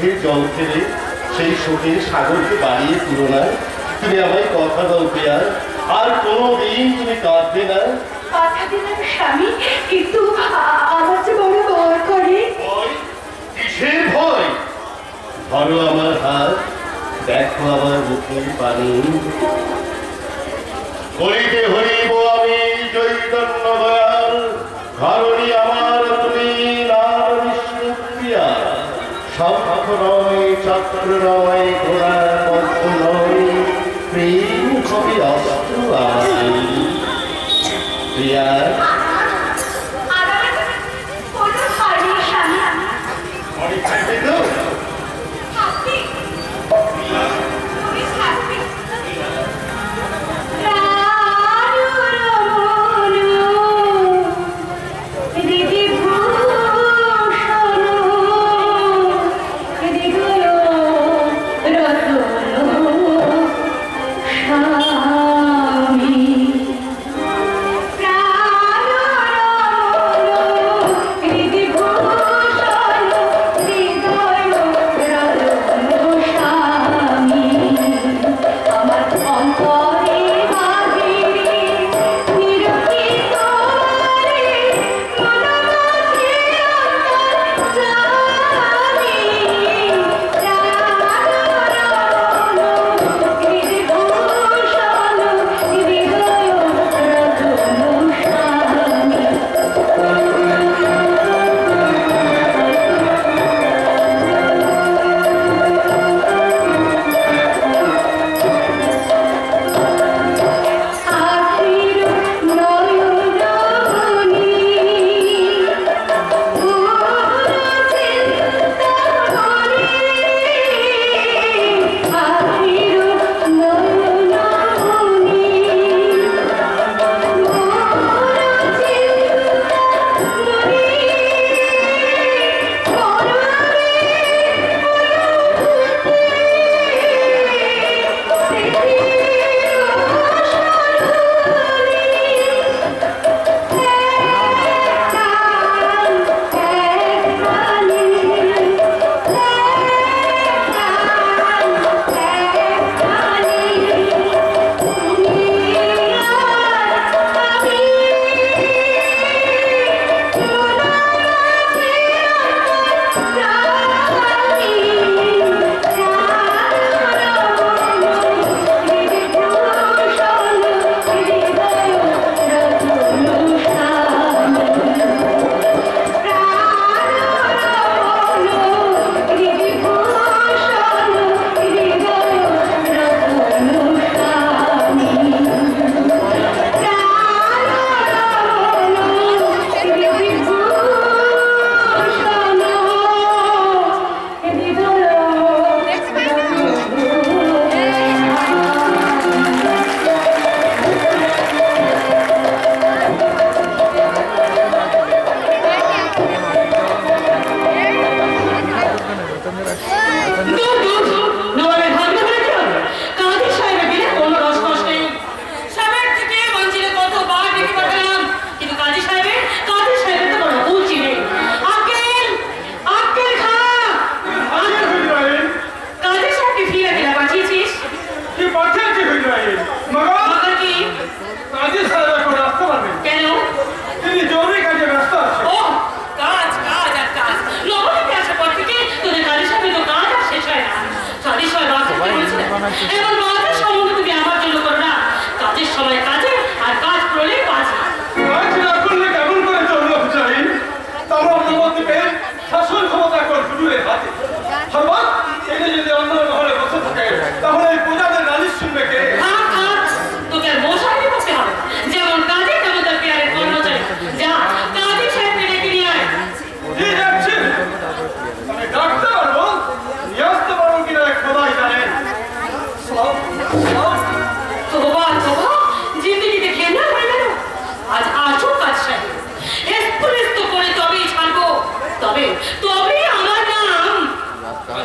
মধ্যে জল ফেলে সেই শোকের সাগরকে বাড়িয়ে তুলনায় তুমি আমায় কথা দাও পেয়ার আর কোনো দিন তুমি কাঁদবে না। কথা স্বামী কিন্তু আমার যে বড় ভয় করে। কিসের ভয়? ধরো আমার হাত দেখো আমার মুখের পানি। আমি চৈতন্য দয়াল। ধরো নয় চক্র নয় ঘোড়ার পথ নয় প্রেম কবি অস্ত্র আছে প্রিয়ার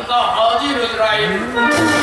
好好เอาที่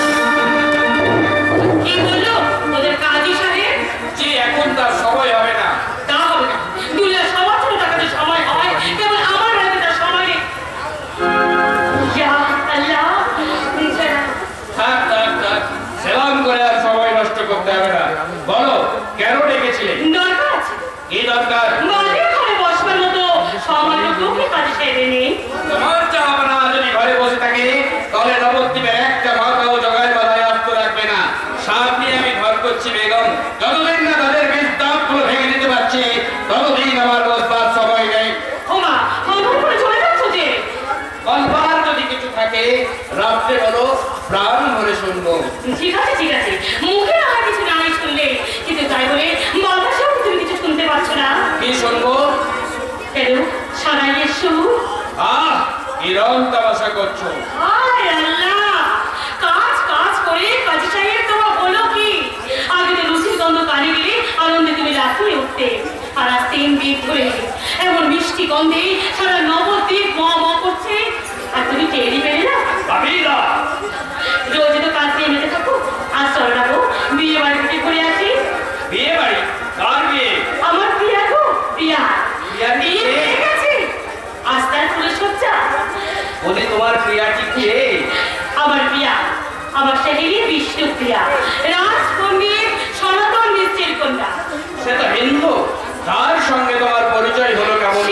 মুখে আমার কিছু নামই শুনলে। কিন্তু তাই বলে বাতাসেও তুমি কিছু শুনতে পাচ্ছ না। কি শুনব? কেন? সারাইয়ের সুর। আহ কিরম তামাশা করছ? আয় আল্লাহ! কাজ কাজ করে কাজে চাইয়ে তোমার হলো কি? আগে তো রুচির গন্ধ কানে গেলে আনন্দে তুমি লাফিয়ে উঠতে। আর আজ তিন দিন ধরে এমন মিষ্টি গন্ধে সারা নবদ্বীপ ম ম করছে। আর তুমি টেরি পেলে না? আমি না রোজ বলি তোমার প্রিয়াটি কে আমার প্রিয়া আমার সেহেলি বিষ্ণু প্রিয়া। রাজপণ্ডিত সনাতন মিস্ত্রির কন্যা। সে তো হিন্দু তার সঙ্গে তোমার পরিচয় হলো কেমন?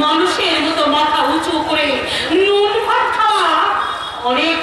মানুষের মতো মাথা উঁচু করে নুন ভাত খাওয়া অনেক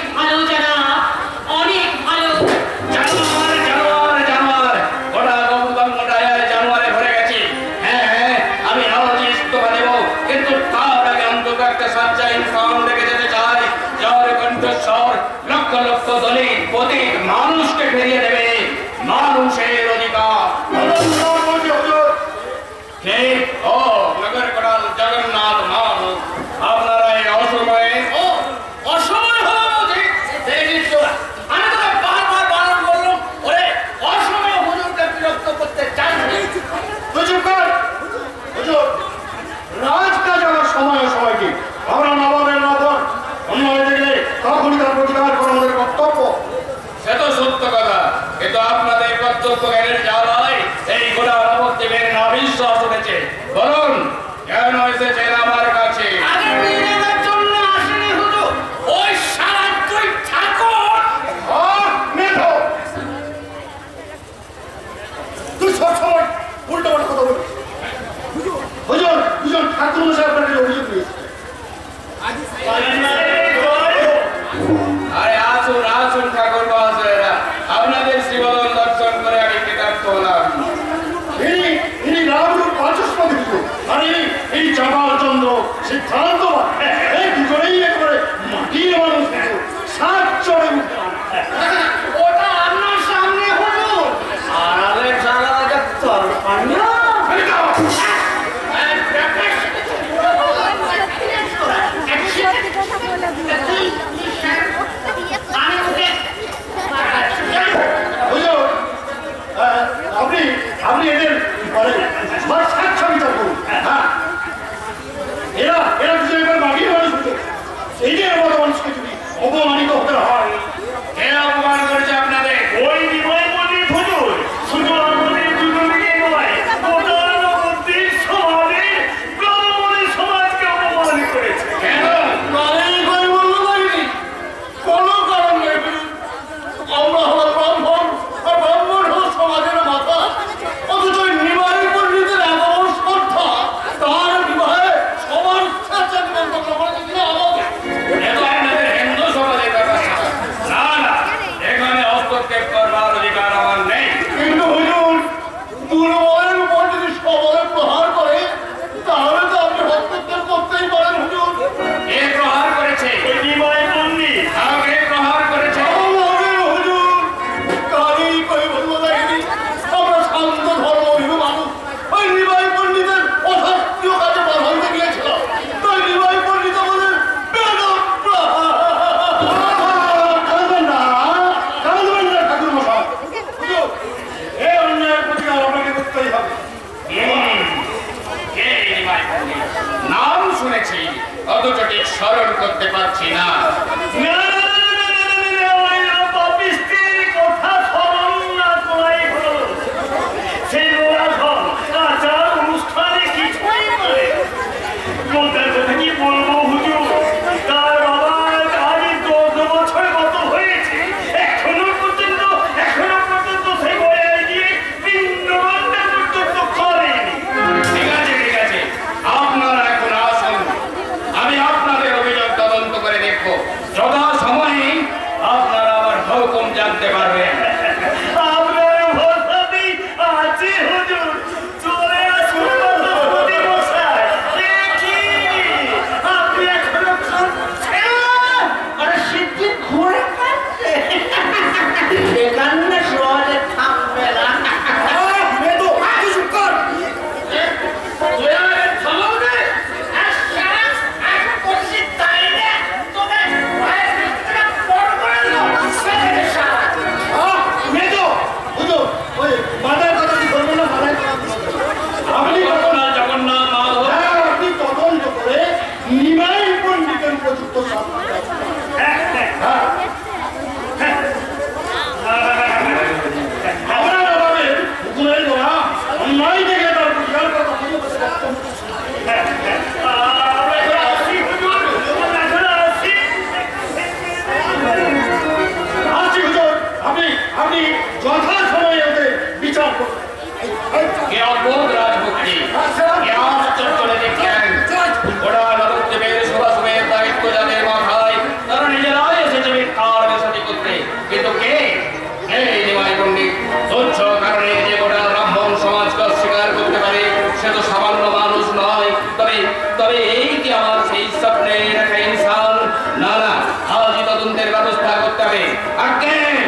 চক্ষুজ্ঞানের জালায় এই গোটা মধ্যে বলুন কেন এসেছে না সিদ্ধান্ত এই ব্যবস্থা করতে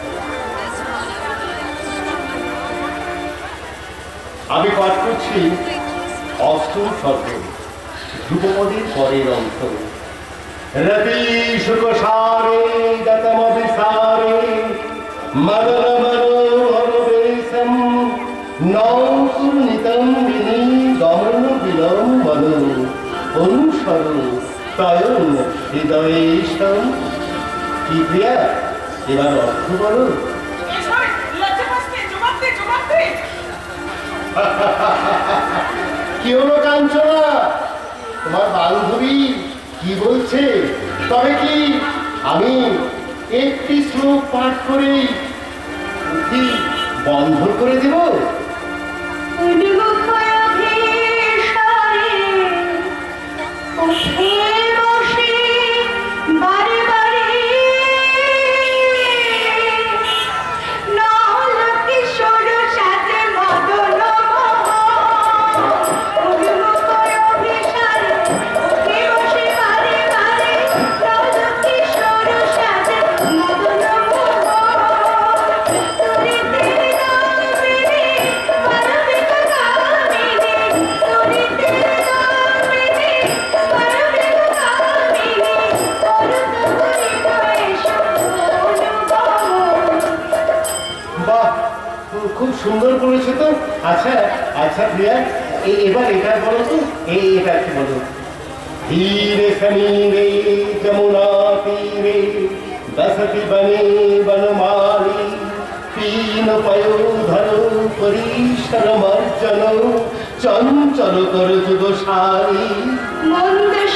আমি পাঠ করছি অষ্টম শব্দ ধ্রুপদীর পরের অংশ। রবি শুক সারে মদন মনোহর বেশম গমন বিলম্বন তয়ন হৃদয়েশম কি এবার অর্থ বলো। কি হলো কাঞ্চনা? তোমার বান্ধবী কি বলছে? তবে কি আমি একটি শ্লোক পাঠ করে বন্ধ করে দেব? আচ্ছা আচ্ছা প্রিয়া এবার এটা বলো তো এই এটা কি বলো? ধীরে শনিরে যমুনা তীরে বসতি বনে বনমালী পীন পয়োধর পরিশর মর্জন চঞ্চল কর যুগ সারি। মন্দেশ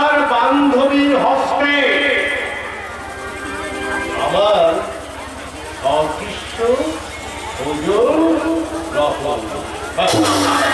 Yok. Rahat ol. Bak.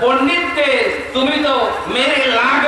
পণ্ডিতকে তুমি তো মেরে লাখ